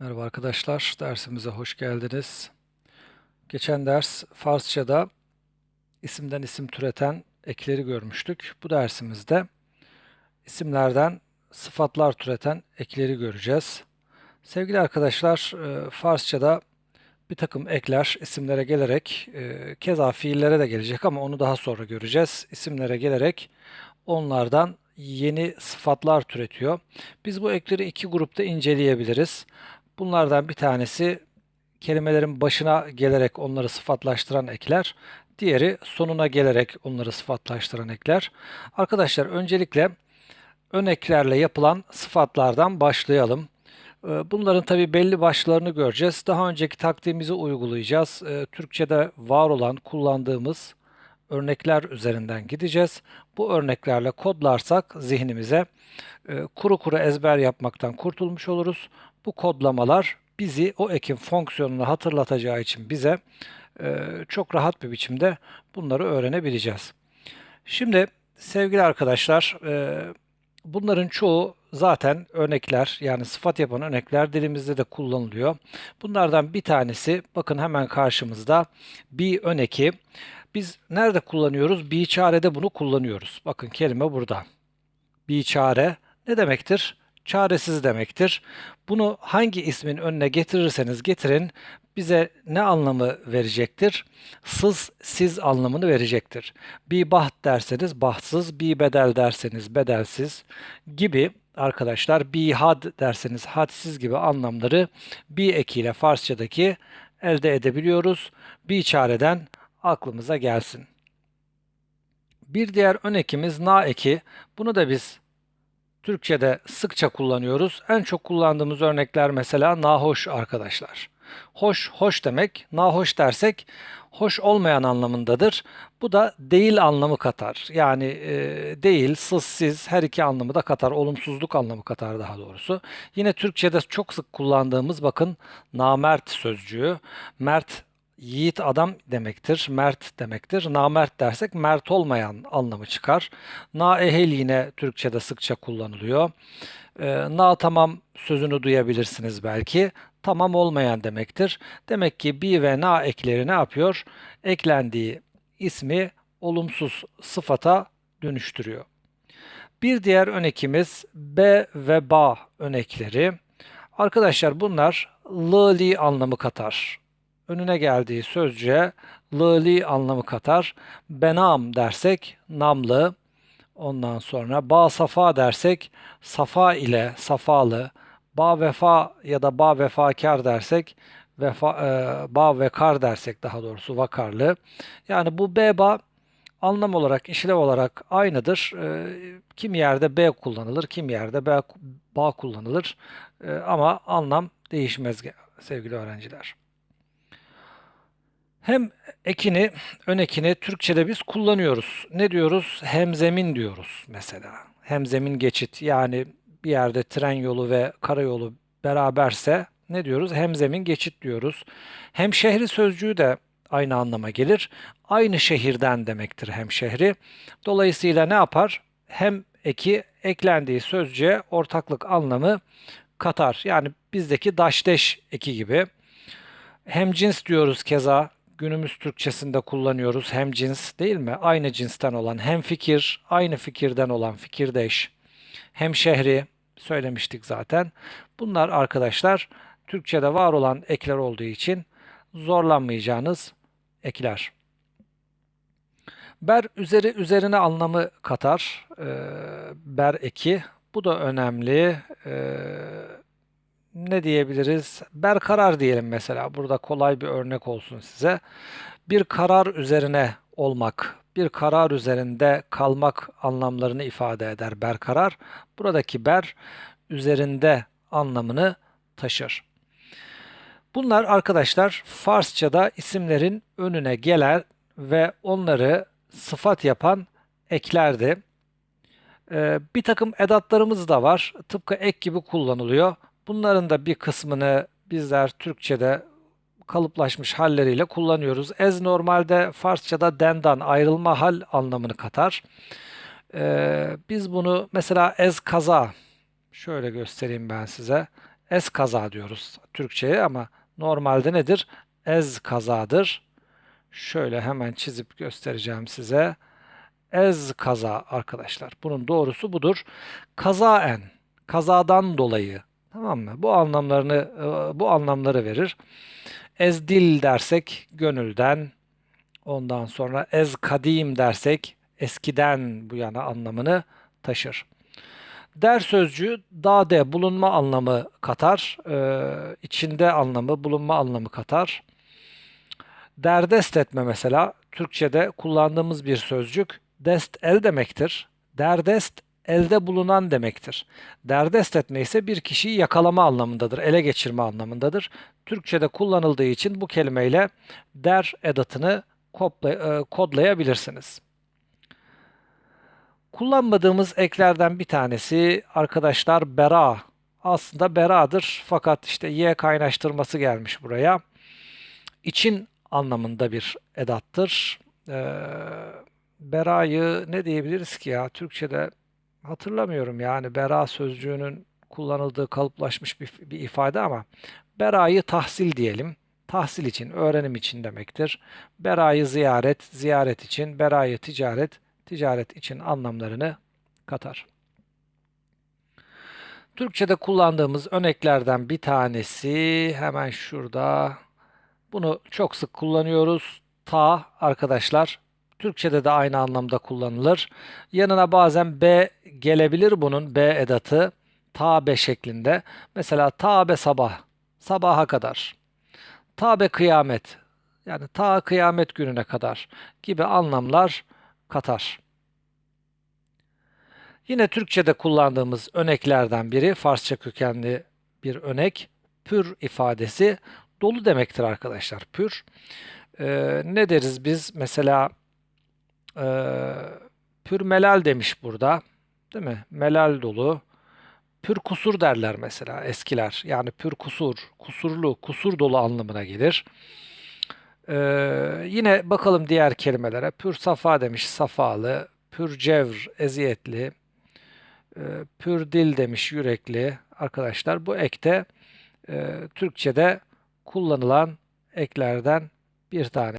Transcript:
Merhaba arkadaşlar, dersimize hoş geldiniz. Geçen ders Farsçada isimden isim türeten ekleri görmüştük. Bu dersimizde isimlerden sıfatlar türeten ekleri göreceğiz. Sevgili arkadaşlar, e, Farsçada bir takım ekler isimlere gelerek, e, keza fiillere de gelecek ama onu daha sonra göreceğiz. İsimlere gelerek onlardan yeni sıfatlar türetiyor. Biz bu ekleri iki grupta inceleyebiliriz. Bunlardan bir tanesi kelimelerin başına gelerek onları sıfatlaştıran ekler. Diğeri sonuna gelerek onları sıfatlaştıran ekler. Arkadaşlar öncelikle ön eklerle yapılan sıfatlardan başlayalım. Ee, Bunların tabi belli başlarını göreceğiz. Daha önceki taktiğimizi uygulayacağız. Ee, Türkçe'de var olan kullandığımız örnekler üzerinden gideceğiz. Bu örneklerle kodlarsak zihnimize e, kuru kuru ezber yapmaktan kurtulmuş oluruz. Bu kodlamalar bizi o ekin fonksiyonunu hatırlatacağı için bize e, çok rahat bir biçimde bunları öğrenebileceğiz. Şimdi sevgili arkadaşlar e, bunların çoğu zaten örnekler yani sıfat yapan örnekler dilimizde de kullanılıyor. Bunlardan bir tanesi bakın hemen karşımızda bir öneki. Biz nerede kullanıyoruz? Bir çarede bunu kullanıyoruz. Bakın kelime burada. Bir çare ne demektir? Çaresiz demektir. Bunu hangi ismin önüne getirirseniz getirin bize ne anlamı verecektir? Sız, siz anlamını verecektir. Bir baht derseniz bahtsız, bir bedel derseniz bedelsiz gibi arkadaşlar bir had derseniz hadsiz gibi anlamları bir ekiyle Farsçadaki elde edebiliyoruz. Bir çareden aklımıza gelsin. Bir diğer ön ekimiz na eki. Bunu da biz Türkçe'de sıkça kullanıyoruz. En çok kullandığımız örnekler mesela nahoş arkadaşlar. Hoş, hoş demek. Nahoş dersek hoş olmayan anlamındadır. Bu da değil anlamı katar. Yani e, değil, sızsız her iki anlamı da katar. Olumsuzluk anlamı katar daha doğrusu. Yine Türkçe'de çok sık kullandığımız bakın namert sözcüğü. Mert yiğit adam demektir, mert demektir. Namert dersek mert olmayan anlamı çıkar. Naehel yine Türkçe'de sıkça kullanılıyor. E, na tamam sözünü duyabilirsiniz belki. Tamam olmayan demektir. Demek ki bi ve na ekleri ne yapıyor? Eklendiği ismi olumsuz sıfata dönüştürüyor. Bir diğer önekimiz be ve ba önekleri. Arkadaşlar bunlar lıli anlamı katar önüne geldiği sözcüğe lıli anlamı katar. Benam dersek namlı, ondan sonra ba safa dersek safa ile safalı, ba vefa ya da ba vefakar dersek vefa, e, ba vekar dersek daha doğrusu vakarlı. Yani bu beba anlam olarak, işlev olarak aynıdır. E, kim yerde B kullanılır, kim yerde B, ba kullanılır. E, ama anlam değişmez sevgili öğrenciler. Hem ekini, ön ekini Türkçe'de biz kullanıyoruz. Ne diyoruz? Hemzemin diyoruz mesela. Hemzemin geçit yani bir yerde tren yolu ve karayolu beraberse ne diyoruz? Hemzemin geçit diyoruz. Hem şehri sözcüğü de aynı anlama gelir. Aynı şehirden demektir hem şehri. Dolayısıyla ne yapar? Hem eki eklendiği sözcüğe ortaklık anlamı katar. Yani bizdeki daşdeş eki gibi. Hem cins diyoruz keza günümüz Türkçesinde kullanıyoruz. Hem cins değil mi? Aynı cinsten olan hem fikir, aynı fikirden olan fikirdeş. Hem şehri söylemiştik zaten. Bunlar arkadaşlar Türkçe'de var olan ekler olduğu için zorlanmayacağınız ekler. Ber üzeri üzerine anlamı katar. Ee, ber eki. Bu da önemli. Ee, ne diyebiliriz? Berkarar diyelim mesela. Burada kolay bir örnek olsun size. Bir karar üzerine olmak, bir karar üzerinde kalmak anlamlarını ifade eder berkarar. Buradaki ber üzerinde anlamını taşır. Bunlar arkadaşlar Farsçada isimlerin önüne gelen ve onları sıfat yapan eklerdi. Ee, bir takım edatlarımız da var. Tıpkı ek gibi kullanılıyor. Bunların da bir kısmını bizler Türkçe'de kalıplaşmış halleriyle kullanıyoruz. Ez normalde Farsçada dendan ayrılma hal anlamını katar. Ee, biz bunu mesela ez kaza şöyle göstereyim ben size. Ez kaza diyoruz Türkçe'ye ama normalde nedir? Ez kazadır. Şöyle hemen çizip göstereceğim size. Ez kaza arkadaşlar. Bunun doğrusu budur. Kazaen, kazadan dolayı. Tamam mı? Bu anlamlarını e, bu anlamları verir. Ez dil dersek gönülden. Ondan sonra ez kadim dersek eskiden bu yana anlamını taşır. Der sözcüğü dade bulunma anlamı katar. Ee, içinde anlamı, bulunma anlamı katar. Derdest etme mesela Türkçe'de kullandığımız bir sözcük dest el demektir. Derdest elde bulunan demektir. Derdest etme ise bir kişiyi yakalama anlamındadır, ele geçirme anlamındadır. Türkçe'de kullanıldığı için bu kelimeyle der edatını e, kodlayabilirsiniz. Kullanmadığımız eklerden bir tanesi arkadaşlar bera. Aslında beradır fakat işte y kaynaştırması gelmiş buraya. İçin anlamında bir edattır. Ee, berayı ne diyebiliriz ki ya? Türkçe'de hatırlamıyorum yani bera sözcüğünün kullanıldığı kalıplaşmış bir, bir ifade ama berayı tahsil diyelim. Tahsil için, öğrenim için demektir. Berayı ziyaret, ziyaret için, berayı ticaret, ticaret için anlamlarını katar. Türkçe'de kullandığımız örneklerden bir tanesi hemen şurada. Bunu çok sık kullanıyoruz. Ta arkadaşlar Türkçe'de de aynı anlamda kullanılır. Yanına bazen B gelebilir bunun B edatı. Ta be şeklinde. Mesela ta be sabah. Sabaha kadar. Ta be kıyamet. Yani ta kıyamet gününe kadar gibi anlamlar katar. Yine Türkçe'de kullandığımız örneklerden biri Farsça kökenli bir örnek. Pür ifadesi dolu demektir arkadaşlar. Pür. Ee, ne deriz biz? Mesela e, pür melal demiş burada. Değil mi? Melal dolu. Pür kusur derler mesela eskiler. Yani pür kusur, kusurlu, kusur dolu anlamına gelir. Ee, yine bakalım diğer kelimelere. Pür safa demiş, safalı. Pür cevr, eziyetli. Ee, pür dil demiş, yürekli. Arkadaşlar bu ekte e, Türkçe'de kullanılan eklerden bir tane.